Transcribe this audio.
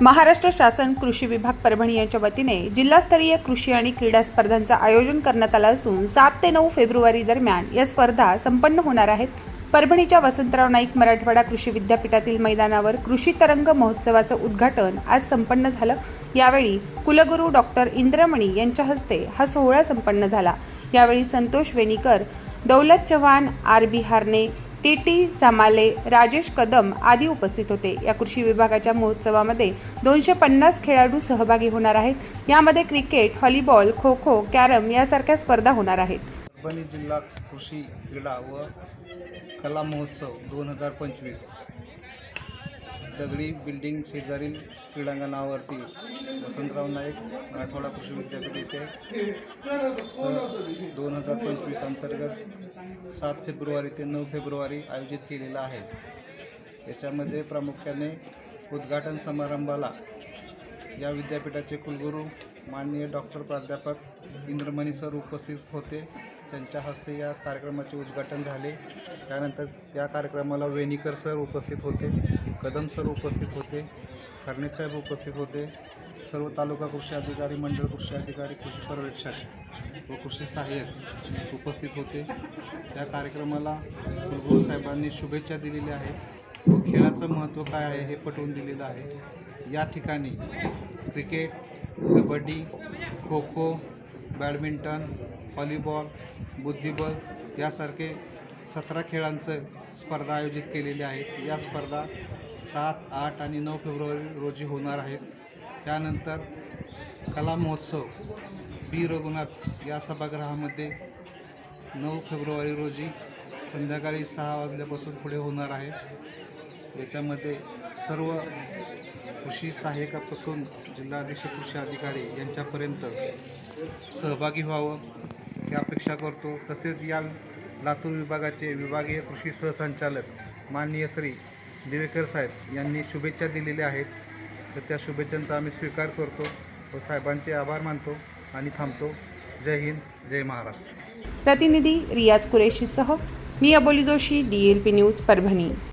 महाराष्ट्र शासन कृषी विभाग परभणी यांच्या वतीने जिल्हास्तरीय कृषी आणि क्रीडा स्पर्धांचं आयोजन करण्यात आलं असून सात ते नऊ फेब्रुवारी दरम्यान या स्पर्धा संपन्न होणार आहेत. परभणीच्या वसंतराव नाईक मराठवाडा कृषी विद्यापीठातील मैदानावर कृषी तरंग महोत्सवाचं उद्घाटन आज संपन्न झालं. यावेळी कुलगुरू डॉक्टर इंद्रमणी यांच्या हस्ते हा सोहळा संपन्न झाला. यावेळी Santosh Venikar Daulat Chavan R B Harne T T Samale Rajesh Kadam आदी उपस्थित होते. या कृषी विभागाच्या महोत्सवामध्ये दोनशे पन्नास खेळाडू सहभागी होणार आहेत. यामध्ये cricket volleyball kho kho carrom यासारख्या स्पर्धा होणार आहेत. परभणी जिल्हा कृषी क्रीडा व कला महोत्सव दोन हजार पंचवीस. दगडी बिल्डिंग शेजारील क्रीडांगणावरती वसंतराव नाईक मराठवाडा कृषी विद्यापीठ येथे स दोन हजार पंचवीस अंतर्गत सात फेब्रुवारी ते नऊ फेब्रुवारी आयोजित केलेला आहे. याच्यामध्ये प्रामुख्याने उद्घाटन समारंभाला या विद्यापीठाचे कुलगुरू माननीय डॉक्टर प्राध्यापक इंद्रमणी सर उपस्थित होते. त्यांच्या हस्ते या कार्यक्रमाचे उद्घाटन झाले. त्यानंतर त्या कार्यक्रमाला वेणीकर सर उपस्थित होते कदम सर उपस्थित होते साहेब उपस्थित होते सर्व तालुका कृषी अधिकारी मंडळ कृषी अधिकारी कृषी पर्यवेक्षक व कृषी सहाय्यक उपस्थित होते. या कार्यक्रमाला कुलगुरू साहेबांनी शुभेच्छा दिलेल्या आहेत. व खेळाचं महत्त्व काय आहे हे पटवून दिलेलं आहे. या ठिकाणी cricket kabaddi kho kho badminton volleyball बुद्धिबळ यासारखे सतरा खेळांचं स्पर्धा आयोजित केलेल्या आहेत. या स्पर्धा सात आठ आणि नऊ फेब्रुवारी रोजी होणार आहेत. त्यानंतर कला महोत्सव बी. रघुनाथ या सभागृहामध्ये नऊ फेब्रुवारी रोजी संध्याकाळी सहा वाजल्यापासून पुढे होणार आहे. याच्यामध्ये सर्व कृषी सहाय्यकापासून जिल्हाधीश कृषी अधिकारी यांच्यापर्यंत सहभागी व्हावं ही अपेक्षा करतो. तसेच या लातूर विभागाचे विभागीय कृषी सहसंचालक माननीय श्री दिवेकर साहेब यांनी शुभेच्छा दिलेल्या आहेत. तर त्या शुभेच्छांचा आम्ही स्वीकार करतो व साहेबांचे आभार मानतो आणि थांबतो. जय हिंद जय महाराष्ट्र. प्रतिनिधी रियाज कुरेशीसह मी Aboli Joshi D L P news Parbhani.